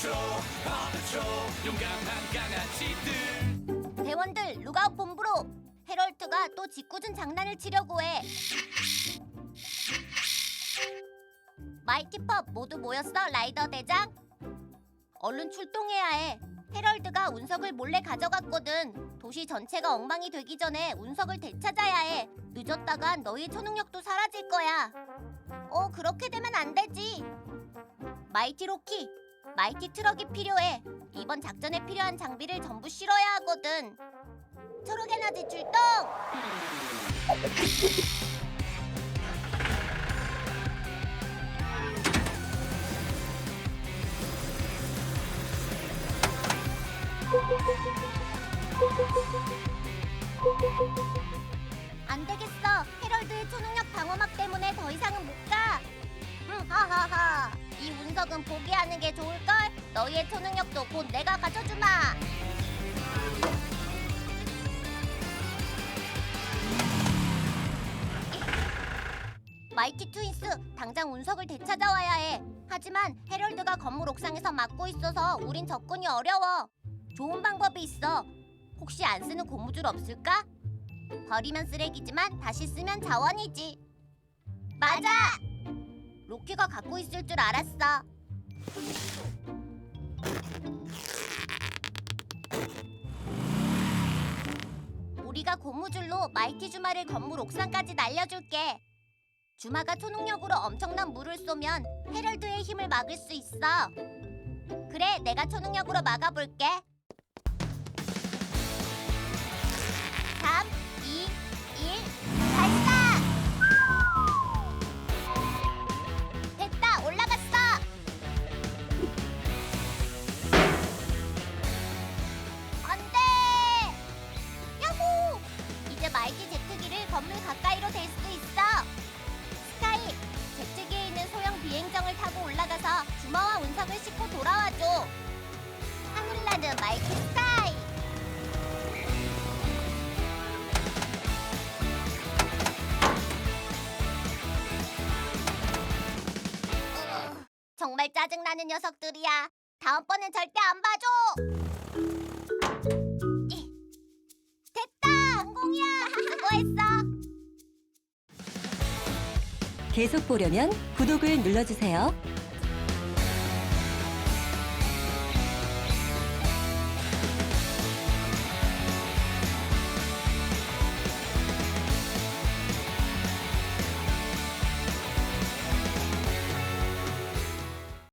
파트롤 파트롤 용감한 강아지들. 대원들 룩아웃 본부로? 헤럴트가 또 짓궂은 장난을 치려고 해. 마이티펍 모두 모였어 라이더 대장? 얼른 출동해야 해. 헤럴드가 운석을 몰래 가져갔거든. 도시 전체가 엉망이 되기 전에 운석을 되찾아야 해. 늦었다간 너희 초능력도 사라질 거야. 어 그렇게 되면 안 되지. 마이티 로키 마이티 트럭이 필요해 이번 작전에 필요한 장비를 전부 실어야 하거든. 초록 에너지 출동! 안 되겠어. 헤럴드의 초능력 방어막 때문에 더 이상은 못. 이 운석은 포기하는 게 좋을걸? 너희의 초능력도 곧 내가 가져주마. 마이티 트윈스, 당장 운석을 되찾아와야 해. 하지만 헤럴드가 건물 옥상에서 막고 있어서 우린 접근이 어려워. 좋은 방법이 있어. 혹시 안 쓰는 고무줄 없을까? 버리면 쓰레기지만 다시 쓰면 자원이지. 맞아. 로키가 갖고 있을 줄 알았어. 우리가 고무줄로 마이티 주마를 건물 옥상까지 날려줄게. 주마가 초능력으로 엄청난 물을 쏘면 헤럴드의 힘을 막을 수 있어. 그래, 내가 초능력으로 막아볼게. 정말 짜증나는 녀석들이야. 다음번엔 절대 안 봐줘. 이, 됐다, 성공이야. 수고했어. 계속 보려면 구독을 눌러주세요.